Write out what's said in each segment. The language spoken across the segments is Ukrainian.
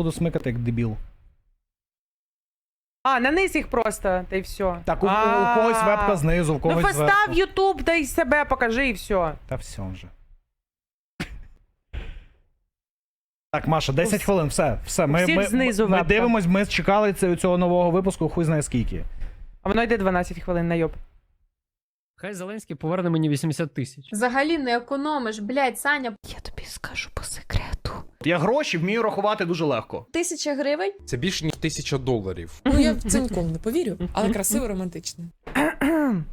буду смикати як дебіл. А, на низ їх просто, та й все. Так, у, у, у когось вебка знизу, у Ну когось постав зверху. Ютуб, та й себе покажи і все. Та все вже. Так, Маша, 10 хвилин, все, все. Ми, всіх ми, знизу ми вебка. дивимось, ми чекали це- цього нового випуску, хуй знає скільки. А воно йде 12 хвилин на йоб. Хай Зеленський поверне мені 80 тисяч. Взагалі не економиш, блядь, Саня, Я тобі скажу по секрету. Я гроші вмію рахувати дуже легко. тисяча гривень. Це більше ніж тисяча доларів. Ну я в це ніколи не повірю, але красиво романтично.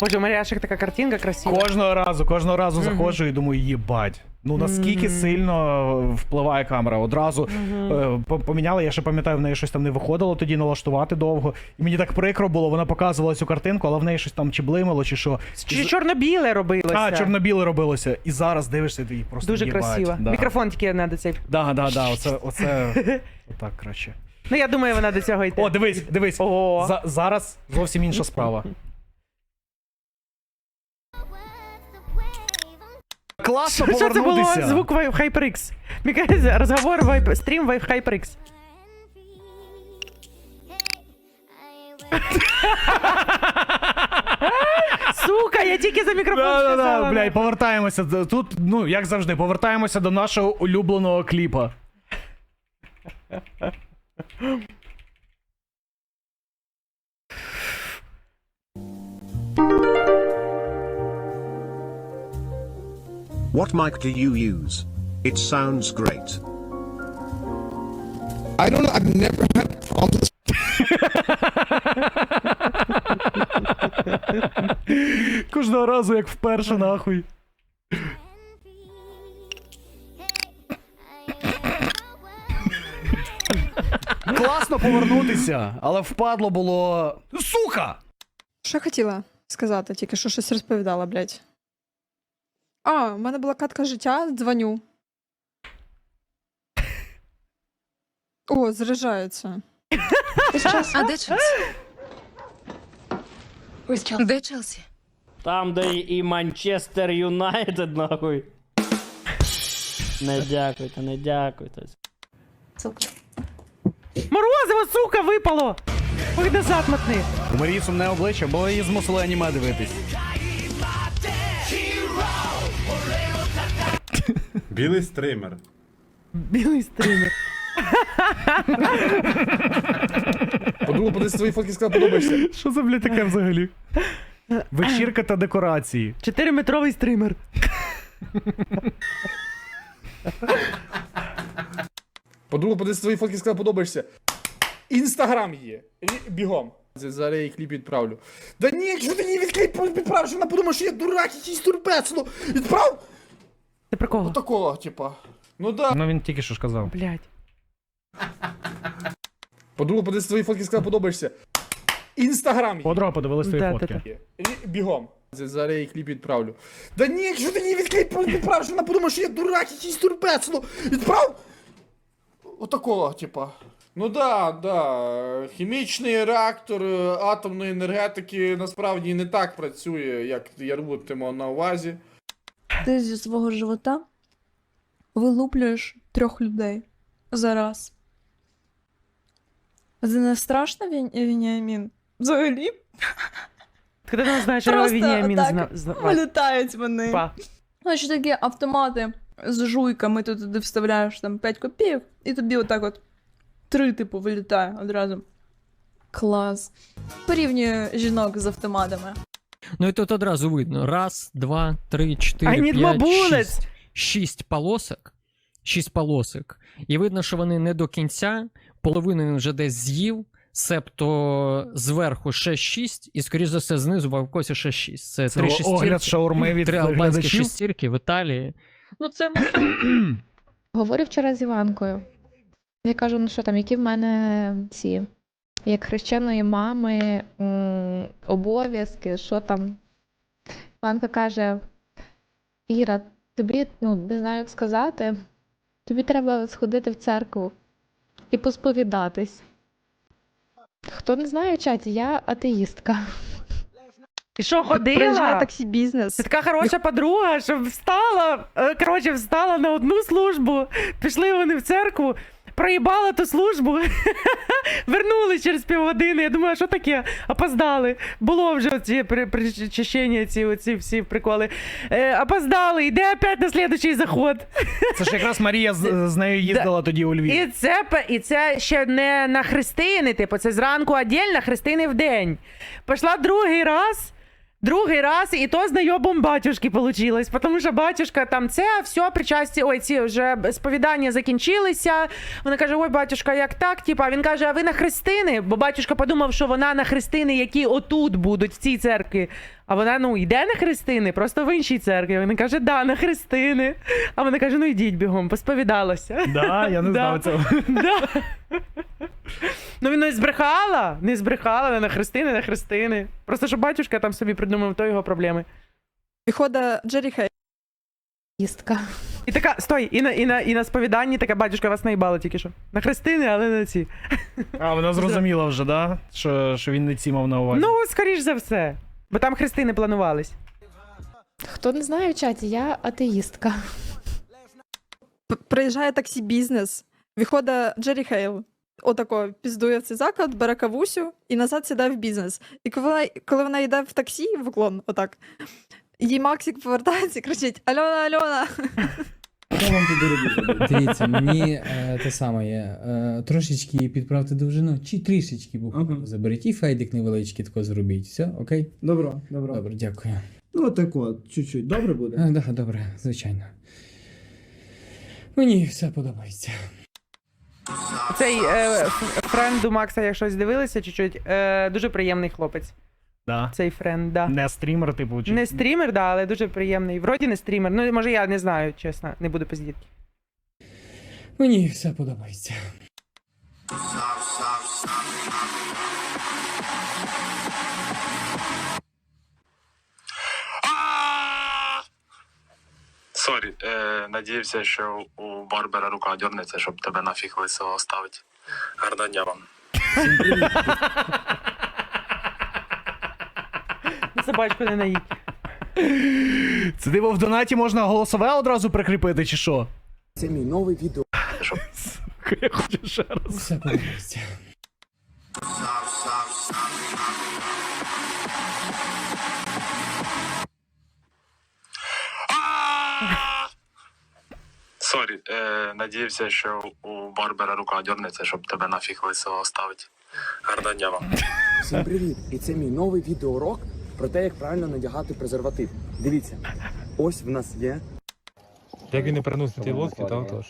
Боже, у Маріашек така картинка красива. Кожного разу, кожного разу заходжу і думаю, їбать. Ну наскільки сильно впливає камера. Одразу е, по- поміняли, я ще пам'ятаю, в неї щось там не виходило тоді налаштувати довго. І мені так прикро було, вона показувала цю картинку, але в неї щось там чи блимало, чи що. Чи чорно-біле робилося? А, чорно-біле робилося. І зараз дивишся, ти просто Дуже їбать. красиво. Да. Мікрофон тільки треба цей. Да, да, да, оце, оце, отак краще. Ну я думаю, вона до цього йде. О, дивись, дивись. О. За, зараз зовсім інша справа. Класно Що це було? повернутися. Звук Vive HyperX. Мені кажеться, розговор Vibe, стрім Vive HyperX. Сука, я тільки за мікрофон Да, да, сказала. да, бля, і повертаємося. до- Тут, ну, як завжди, повертаємося до нашого улюбленого кліпа. What mic do you use? It sounds great. I don't know, I've never had problems. Кожного разу, як вперше, нахуй. Класно повернутися, але впадло було. Сука! Що хотіла сказати, тільки що щось розповідала, блядь. А, в мене була катка життя, дзвоню. О, заряджається. А де Челсі? Де Челсі? Там, де і Манчестер Юнайтед, нахуй. Не дякуйте, не дякуйте. Морозиво, сука, випало! Ой, назад мотни. У Марії сумне обличчя, бо її змусили аніме дивитись. Білий стример. Білий стример. Подумав, подивись свої фотки, сказав, подобаєшся. Що за, блядь, таке взагалі? Вечірка та декорації. Чотириметровий стример. Подумав, подивись свої фотки, сказав, подобаєшся. Інстаграм є. Бігом. Зараз я їй кліп відправлю. Да ні, якщо ти її відкліп відправиш, вона подумає, що я дурак, якийсь турбець, ну, відправ! Ти про кого? Такого, типа. Ну да. Ну він тільки що ж казав. Блядь. Подумав, подивись свої фотки, сказав, подобаєшся. Інстаграм. Подруга подивилась твої Да, фотки. да, Є. Рі- Бігом. Зараз я їй кліп відправлю. Да ні, якщо ти її відкліп відправиш, вона подумає, що я дурак, якийсь турбець, ну, відправ! Отакого, типа. Ну да, да. Хімічний реактор е, атомної енергетики насправді не так працює, як я робитиму на увазі. Ти зі свого живота вилуплюєш трьох людей за раз. Це не страшно, Він- Вініамін? Взагалі коли не знаєш, що Просто Вініамін зна... вилітають вони. Па. Ну, такі автомати з жуйками, ти туди вставляєш там 5 копійок, і тобі отак от три, типу, вилітає одразу. Клас. Порівнюю жінок з автоматами. Ну і тут одразу видно: раз, два, три, чотири, п'ять, шість. Шість полосок. Шість полосок. І видно, що вони не до кінця. Половину він вже десь з'їв, себто зверху ще шість, і, скоріш за все, знизу в авкосі ще шість. Це, Це три шестірки. від Три албанські шестірки в Італії. Ну, це Говорю вчора з Іванкою. Я кажу, ну що там, які в мене ці, як хрещеної мами, обов'язки, що там. Іванка каже: Іра, тобі, ну, не знаю, як сказати, тобі треба сходити в церкву і посповідатись. Хто не знає в чаті, я атеїстка. І що, ходила? таксі бізнес. Це така хороша подруга, що встала, е, коротше, встала на одну службу, пішли вони в церкву, проїбала ту службу, вернулись через півгодини. Я думаю, що таке? Опоздали. Було вже ці причащення, ці оці всі приколи. Е, опоздали, йде опять на слідчий заход. Це ж якраз Марія з, з нею їздила тоді у Львів. І це, і це ще не на хрестини, типу, це зранку отдельно, хрестини в день. Пішла другий раз. Другий раз, і то з найобом батюшки получилось, тому що батюшка там це все причасті, ой, ці вже сповідання закінчилися. Вона каже: Ой, батюшка, як так? Типа він каже: А ви на хрестини? Бо батюшка подумав, що вона на хрестини, які отут будуть в цій церкві. А вона ну йде на хрестини, просто в іншій церкві. Вона каже, да, на хрестини. А вона каже: ну йдіть бігом, посповідалася. Да, я не знав цього. Да. Ну він не збрехала, не збрехала, не на хрестини, на хрестини. Просто що батюшка там собі придумав, то його проблеми. Виходить Джері Хей. Їстка. І така, стой, і на, і на, і на сповіданні така батюшка вас наїбала тільки що. На хрестини, але не на ці. А, вона зрозуміла вже, да? Що, що він не ці мав на увазі. Ну, скоріш за все. Бо там хрестини планувались. Хто не знає в чаті, я атеїстка. Приїжджає таксі бізнес. Виходить Джері Хейл. Отако піздує в цей заклад, бере кавусю і назад сідає в бізнес. І коли вона, коли вона йде в таксі, в уклон, отак, їй Максик повертається і кричить: Альона, Альона! Дивіться, мені е, те саме є. Е, трошечки підправте довжину, чи трішечки буквально заберіть. І фейдик невеличкий тако зробіть. Все, окей? Добро, добро. Добре, дякую. Ну тако, чуть-чуть. Добре буде? Так, да, добре, звичайно. Мені все подобається. Цей е, ф- френд у Макса, якщо дивилися чуть-чуть, е, дуже приємний хлопець. Да. Цей френд, да. Не стрімер, типу, чи... Не стрімер, да, але дуже приємний. Вроді не стрімер. Ну, може, я не знаю, чесно, не буду пиздіти. Мені все подобається. Сорі, е, надіявся, що у Барбера рука дернеться, щоб тебе нафіг лисого ставити. Гарного дня вам. Собачку не наїдь. Це диво в донаті можна голосове одразу прикріпити, чи що? Це мій новий відео. Сука, Я хочу ще раз. Все подобається. Сорі, е, надіявся, що у Барбера рука дернеться, щоб тебе нафіг лисого ставити. Гарного дня вам. Всім привіт! І це мій новий відеоурок про те, як правильно надягати презерватив. Дивіться, ось в нас є. Як він не переносить ті лодки, то отож.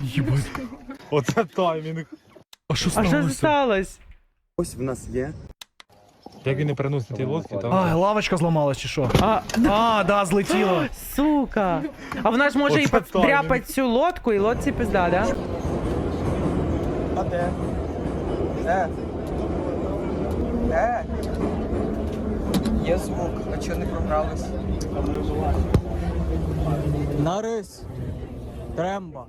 Їбать. Оце таймінг. А що А що сталося? сталося? Ось в нас є. Як він не переносить ті лодки, то А, лавочка зламалась, чи що? А, А, да, злетіла. сука. А вона ж може і Оце подряпати цю лодку, і лодці пизда, да? А де? Де? Де? Є звук, а чого не програлись? Нарис. Тремба.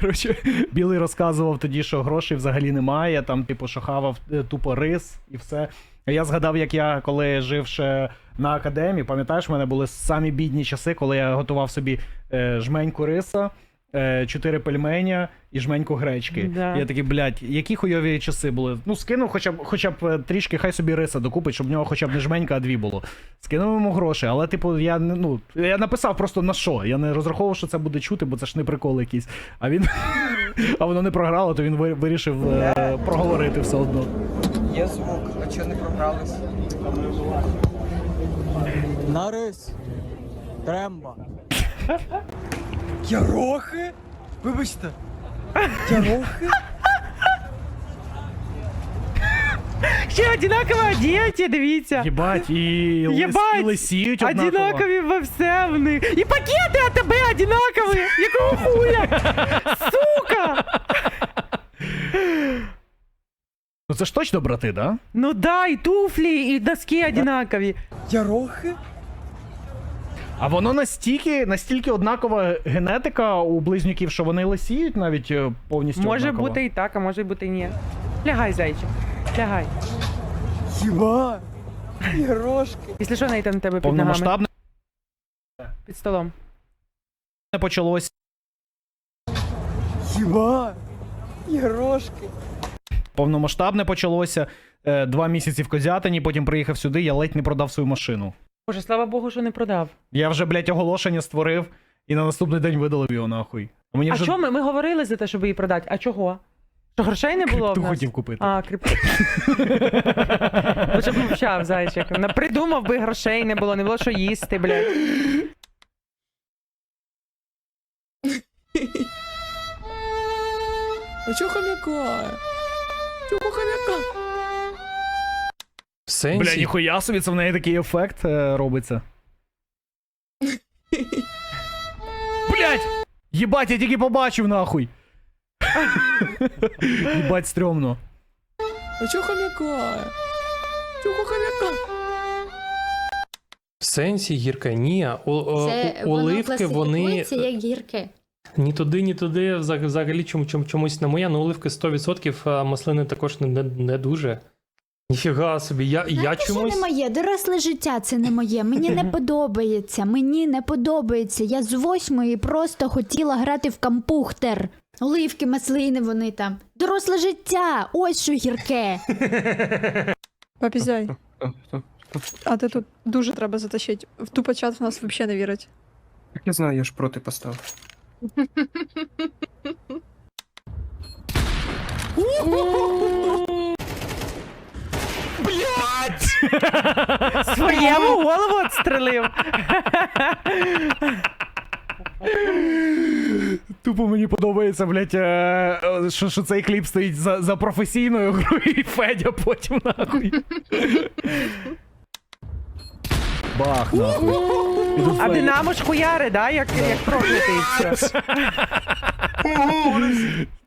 Коротше, білий розказував тоді, що грошей взагалі немає, там, типу, що хавав е, тупо рис і все. Я згадав, як я коли жив ще на академії, пам'ятаєш, в мене були самі бідні часи, коли я готував собі е, жменьку риса, чотири пельменя і жменьку гречки. Да. Я такий, блядь, які хуйові часи були. Ну, скинув хоча б хоча б е, трішки, хай собі риса докупить, щоб в нього хоча б не жменька, а дві було. Скинув йому гроші, але, типу, я ну, я написав просто на що. Я не розраховував, що це буде чути, бо це ж не прикол якийсь. А він. А воно не програло, то він вирішив е, проговорити все одно. Є звук, а чого не програлись? Нарис. Тремба. Ярохи? Вибачте. Ярохи? Ще одинаково одеті, дивіться. Єбать, і, лис, Єбать! і лисіють однаково. Одинакові во все в них. І пакети от тебе одинакові. Якого хуя? Сука! Ну це ж точно брати, да? Ну да, і туфлі, і носки одинакові. Ярохи? А воно настільки, настільки однакова генетика у близнюків, що вони лисіють навіть е, повністю Може однаково. бути і так, а може бути і ні. Лягай, зайчик. Лягай. Хіба? Ігрошки. Якщо що, Нейтан, у тебе під ногами. Повномасштабне Під столом. не почалося. Хіба? Ігрошки. Повномасштабне почалося. е, Два місяці в Козятині, потім приїхав сюди, я ледь не продав свою машину. Боже, слава Богу, що не продав. Я вже, блядь, оголошення створив і на наступний день видалив його нахуй. А мені А вже що ми, ми говорили за те, щоб її продати? А чого? Що грошей не було в крипту нас? хотів купити. А, крипту. Лучше б мовчав, зайчик. На- Придумав би грошей не було, не було що їсти, блядь. А чого хомяка? Чого хомяка? В сенсі? Бля, ніхуя собі, це в неї такий ефект е, робиться. Блять! Єбать, я тільки побачив нахуй. Єбать, стрьомно. А чого хомяка? Чого хомяка? В сенсі гірка, ні. О, о, Це о- оливки, вони класифікується як гірке. ні туди, ні туди. взаг- Взагалі чому, чому, чомусь не моя, ну оливки 100%, а маслини також не, не, не дуже. Ніфіга собі, я, я чомусь. що не моє? Доросле життя це не моє. Мені не подобається. Мені не подобається. Я з восьмої просто хотіла грати в кампухтер. Оливки, маслини вони там. Доросле життя! Ось що гірке. Папізяй. А ти тут дуже треба затащити. В тупо чат в нас взагалі не вірить. Я знаю, я ж проти поставив. Своєму голову отстрелив. Тупо мені подобається, блять, е, е, що, що цей кліп стоїть за, за професійною грою і Федя потім нахуй. Бах, нахуй. Іду А Федя. Динамо ж хуяри, да? Як, як проклятий і все.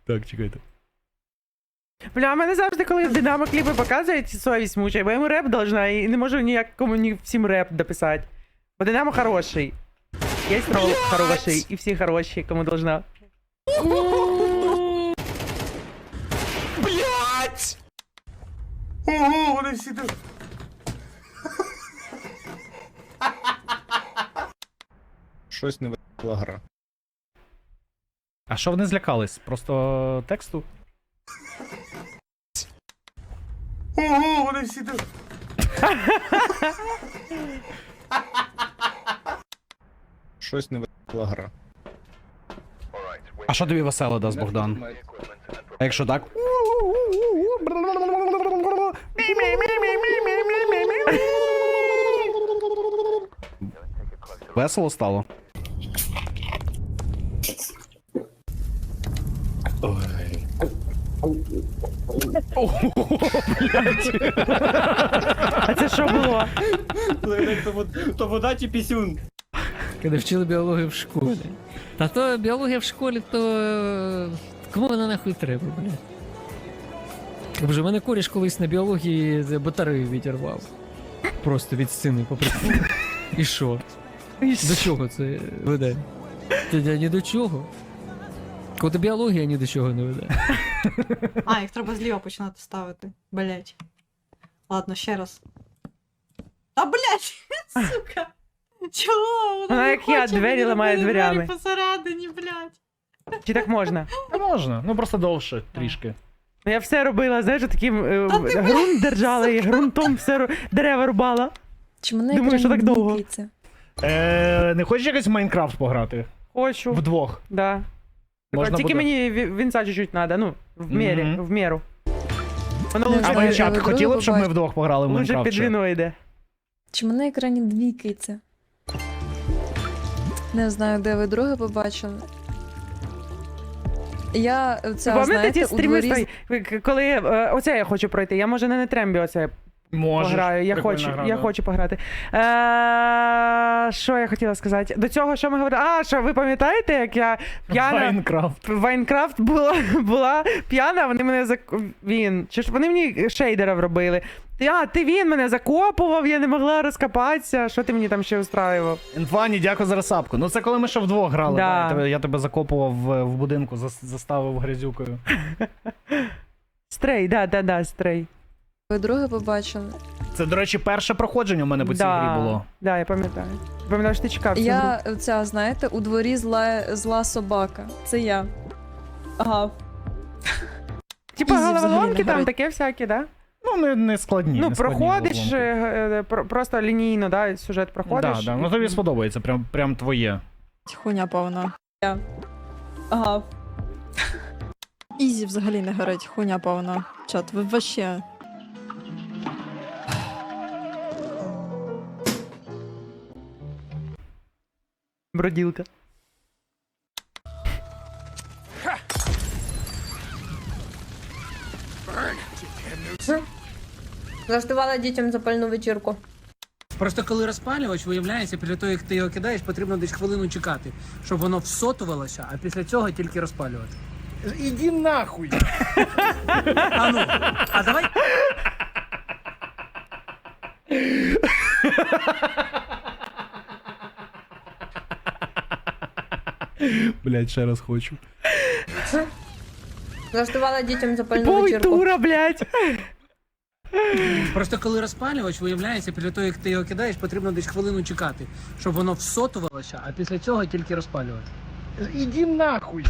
Так, чекайте. Бля, мене завжди, коли в Динамо кліпи показують, совість мучає, бо я йому реп должна і не можу ніякому ні всім реп дописати. Бо Динамо хороший. Є трол хороший, і всі хороші, кому должна. Блять! Ого, вони всі тут. Щось не вийшла гра. А що вони злякались? Просто тексту? Ого, вони всі тут. Щось не вийшла гра. А що тобі весело дасть Богдан? А якщо так? Весело стало? А це що було? То вода чи пісюн? Коли вчили біологію в школі. Та то біологія в школі, то е, кому вона нахуй треба, бля? Боже, мене коріш колись на біології батарею відірвав. Просто від стіни попри. І що? До чого це веде? Ні до чого. Коли біологія ні до чого не веде. А, їх треба зліва починати ставити. Блять. Ладно, ще раз. А блять! Сука! Чого? Вона як я, двері ламає дверями. посередині, блять. Чи так можна? Та можна, ну просто довше трішки. Ну, Я все робила, знаєш, таким е, ґрунт держала і ґрунтом все ру- дерева рубала. Чи мене Думаю, що так довго. Е, не хочеш якось в Майнкрафт пограти? Хочу. Вдвох. Да. Можна Тільки буде. мені ві- вінца чуть-чуть треба, ну, в мірі, Мгм. в міру. Воно лучше, А ви чат хотіли б, щоб ми вдвох пограли в лучше Майнкрафт? під ще? віно йде. Чи мене на екрані двікається? Не знаю, де ви друге побачили. Я це, Пам'ятаєте знаєте, ті у стріми, дворі... стой, коли е, оце я хочу пройти, я може не на трембі оце Можеш. пограю, я Прикольна хочу, гра, я да. хочу пограти. Е, що я хотіла сказати? До цього, що ми говорили? А, що ви пам'ятаєте, як я п'яна... Майнкрафт. В Майнкрафт була, була п'яна, вони мене зак... Він. Чи ж вони мені шейдера вробили? Ти, а, ти він мене закопував, я не могла розкопатися. Що ти мені там ще устраював? Інфані, дякую за розсапку. Ну це коли ми ще вдвох грали. Да. Да. Я, тебе, я тебе закопував в, в будинку, зас- заставив грязюкою. Стрей, да, да, да, стрей. Ви друге побачили. Це, до речі, перше проходження у мене по цій да, грі було. Да, я пам'ятаю. Пам'ятаю, що ти чекав. цю гру. Я ця, знаєте, у дворі зла, зла собака. Це я. Ага. Типа Ізі взагалі головоломки не там таке всяке, да? Ну, не, не складні. ну, не складні проходиш головоломки. е, е, про- просто лінійно, да, сюжет проходиш. Да, да. Ну тобі сподобається, прям, прям твоє. Хуйня повна. Я. Ага. Ізі взагалі не горить, хуйня повна. Чат, ви вообще. Броділка. Влаштувала дітям запальну вечірку. Просто коли розпалювач, виявляється, після того, як ти його кидаєш, потрібно десь хвилину чекати, щоб воно всотувалося, а після цього тільки розпалювати. Іди нахуй! А ну, а давай. Блять, ще раз хочу. Влаштувала дітям запальну Ой, вечірку. тура, блядь. Просто коли розпалювач, виявляється, після того, як ти його кидаєш, потрібно десь хвилину чекати, щоб воно всотувалося, а після цього тільки розпалювати. Іди нахуй!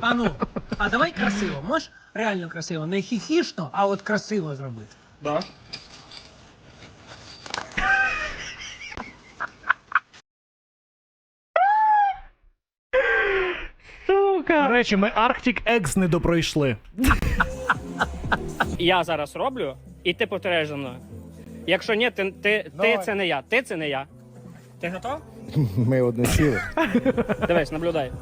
А ну, а давай красиво, можеш реально красиво, не хіхішно, а от красиво зробити. Да. Речі, ми Arctic X не допройшли. Я зараз роблю, і ти повторяєш за мною. Якщо ні, ти, ти, ти це не я. Ти це не я. Ти готов? Ми одне сіли. Дивись, наблюдай.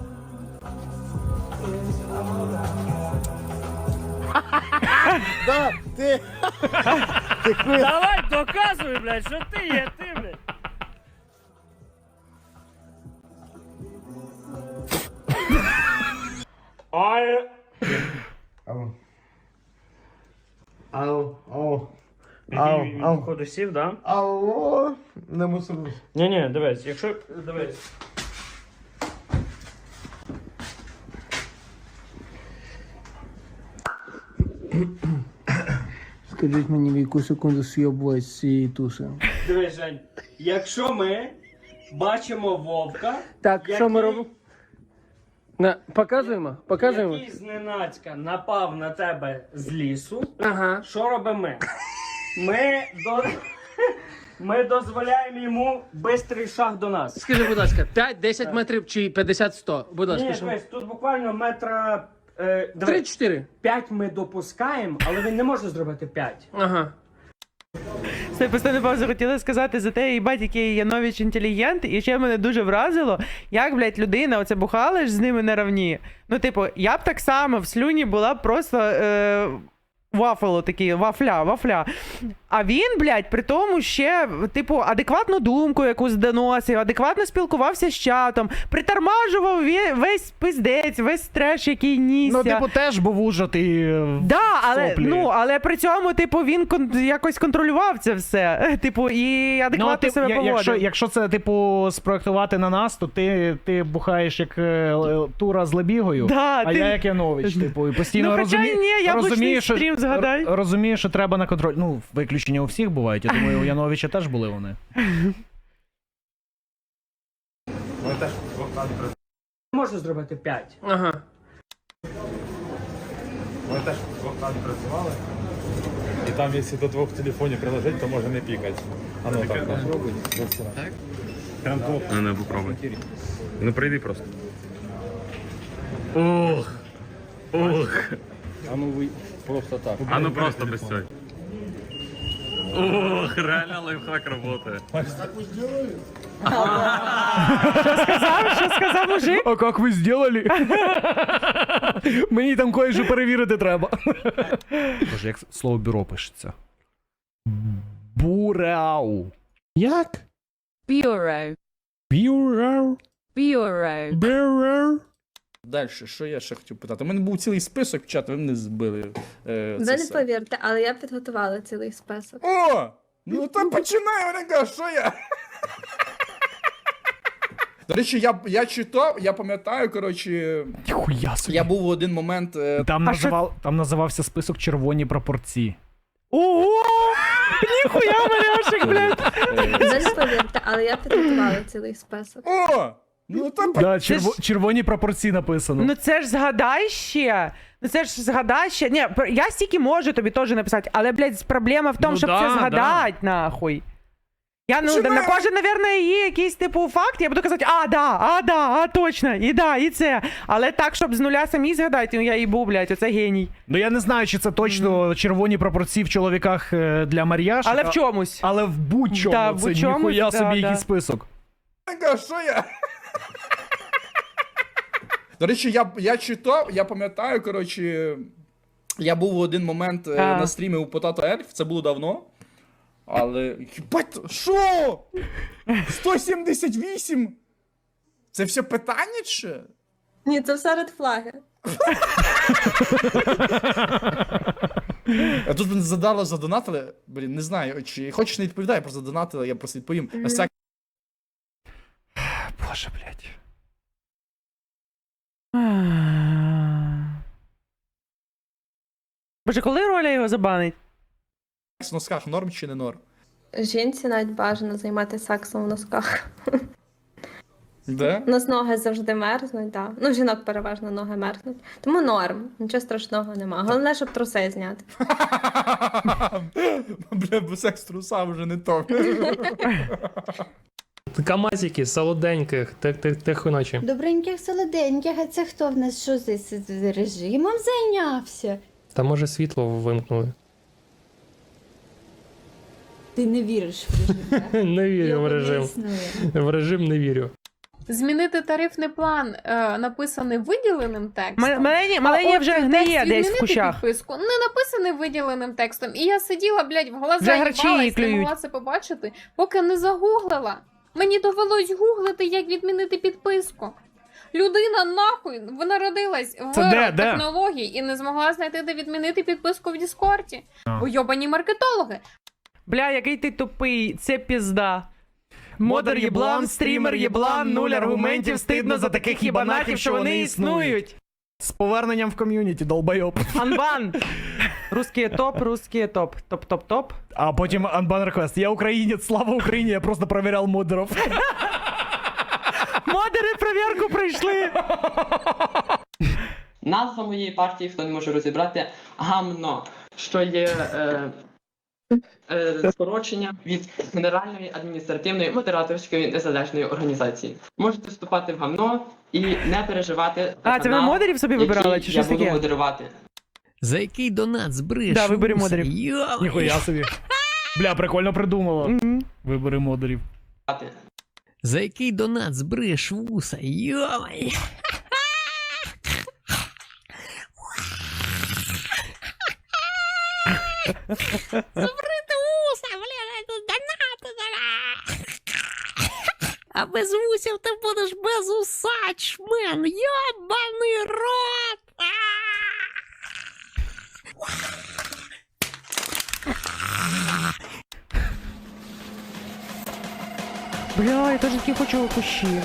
Да, ти. Давай, доказуй, блядь, що ти є, ти, блядь. Ай. Ау. Ау, ау. Ау, ау. Походу сів, да? Алло, не мусорус. Ні, ні, дивись, якщо. Дивись. Скажіть мені, в яку секунду з'єбувати з цієї туси. Дивись, Жень, якщо ми бачимо вовка, Так, що ми робимо? На, показуємо? Показуємо? який зненацька напав на тебе з лісу, Ага. що робимо ми? Ми, до... ми дозволяємо йому бистрий шаг до нас. Скажи, будь ласка, 5-10 метрів чи 50-100? Будь ласка, Ні, що? дивись, тут буквально метра. Е, дивись, 3-4. 5 ми допускаємо, але він не може зробити 5. Ага. Це постійно паузу хотіла сказати за те, їбать, який Янович інтелігент, і ще мене дуже вразило, як, блядь, людина оце бухала ж з ними на равні. Ну, типу, я б так само в слюні була просто. Е... Вафело такий, вафля, вафля. А він, блядь, при тому ще, типу, адекватну думку якусь доносив, адекватно спілкувався з чатом, притормажував весь пиздець, весь треш, який нісся. Ну, типу, теж був ужатий. Да, але соплі. ну але при цьому, типу, він кон- якось контролював це все. Типу, і адекватно ти- себе я- поводив. якщо, якщо це, типу, спроектувати на нас, то ти, ти бухаєш як е, л- тура з лебігою, Да, а ти- я як Янович, типу, і постійно Ну, хоча ні, яблучний розумію, що, стрім згадай. розумію, що треба на контроль. Ну, виключення у всіх бувають. Я думаю, у Яновича теж були вони. Може зробити 5. Ага. Ми теж двох працювали. І там, якщо до двох телефонів приложити, то може не пікати. А ну так, попробуй. Так? Прям двох. Ну, не попробуй. Ну, прийди просто. Ох. Ох. А ну ви просто так. А ну просто без цього. Ох, реально лайфхак работает. сказав, що сказав мужик? А як ви зробили? Мені там кое-що перевірити треба. Боже, як слово бюро пишеться? Буреау. Як? Bureau. Бюро. Bureau. Бюро. Далі, що я ще хотів питати? У мене був цілий список в чат, ви мене збили. Е, Ви не все. повірте, але я підготувала цілий список. О! Ну то починай, вона каже, що я? До речі, я, я читав, я пам'ятаю, коротше, Хуя собі. я був в один момент. е, Там, А що- називав, там називався список червоні пропорції. Ого! Ніхуя, Маряшик, блядь! Без повірте, але я підготувала цілий список. О! Ну то Да, Це черво- ж- червоні пропорції написано. Ну це ж згадай ще. Ну це ж згадай ще. Ні, пр- я стільки можу тобі теж написати, але, блядь, проблема в тому, Ну щоб да, це да. згадати, нахуй. Я ну на кожен, напевно, є якийсь типу факт, я буду казати, а, да, а, да, а, точно, і да, і це. Але так, щоб з нуля самі згадати, ну я їбу, блядь, оце геній. Ну я не знаю, чи це точно червоні пропорції в чоловіках е, для Мар'яш. Але в чомусь. Але в будь-чому Да, в це будь-чому, ніхуя да, собі да. який список. А що я? До речі, я, я читав, я пам'ятаю, коротше, я був в один момент е, А. на стрімі у Potato Elf, це було давно. Але. Єбать, що? 178? Це все питання чи? Ні, це все редфлаги. А тут мене задало задонатили. Блін, не знаю, чи хочеш не відповідає, просто задонатили, я просто відповім. Боже, блядь. Боже, коли роля його забанить? в носках норм чи не норм? Жінці навіть бажано займатися сексом в носках. Де? У нас ноги завжди мерзнуть, так. Ну, в жінок переважно ноги мерзнуть. Тому норм, нічого страшного нема. Головне, щоб труси зняти. Бля, бо секс труса вже не то. Камазики, солоденьких, тихо ночі. Добреньких солоденьких, а це хто в нас що з, режимом зайнявся? Та може світло вимкнули. Ти не віриш в режим. так? Не вірю Його в не режим. існує. В режим не вірю. Змінити тарифний план, е, написаний виділеним текстом. М- Малені, А малені от вже текст гниє десь в кущах. підписку не написаний виділеним текстом. І я сиділа, блядь, в глаза Вже гарчі її їбалась, не клюють. могла це побачити, поки не загуглила. Мені довелось гуглити, як відмінити підписку. Людина нахуй народилась в Це де, де? технологій і не змогла знайти, де відмінити підписку в Діскорді. А. Бо йобані маркетологи. Бля, який ти тупий, це пізда. Модер єблан, стрімер єблан, нуль аргументів, стидно за таких їбанатів, що вони існують. З поверненням в ком'юніті, долбайоб. Анбан! Русський топ, русський топ. Топ-топ-топ. А потім Unban Request. Я українець, слава Україні, я просто проверял модеров. Модери перевірку прийшли. Назва моєї партії, хто не може розібрати, гамно, що є е, скорочення від Генеральної адміністративної модераторської незалежної організації. Можете вступати в гамно і не переживати. А, це ви канал, модерів собі вибирали, чи щось я буду таке? модерувати. За який донат збриш? Да, вибери модерів. Ніхуя собі. Бля, прикольно придумала. Мгм. Вибори модерів. За який донат збриш вуса? Йомай! Збрити вуса, блядь, донати давай! А без вусів ти будеш без уса, чмен! Йобаний рот! Бля, я теж такі хочу кущі.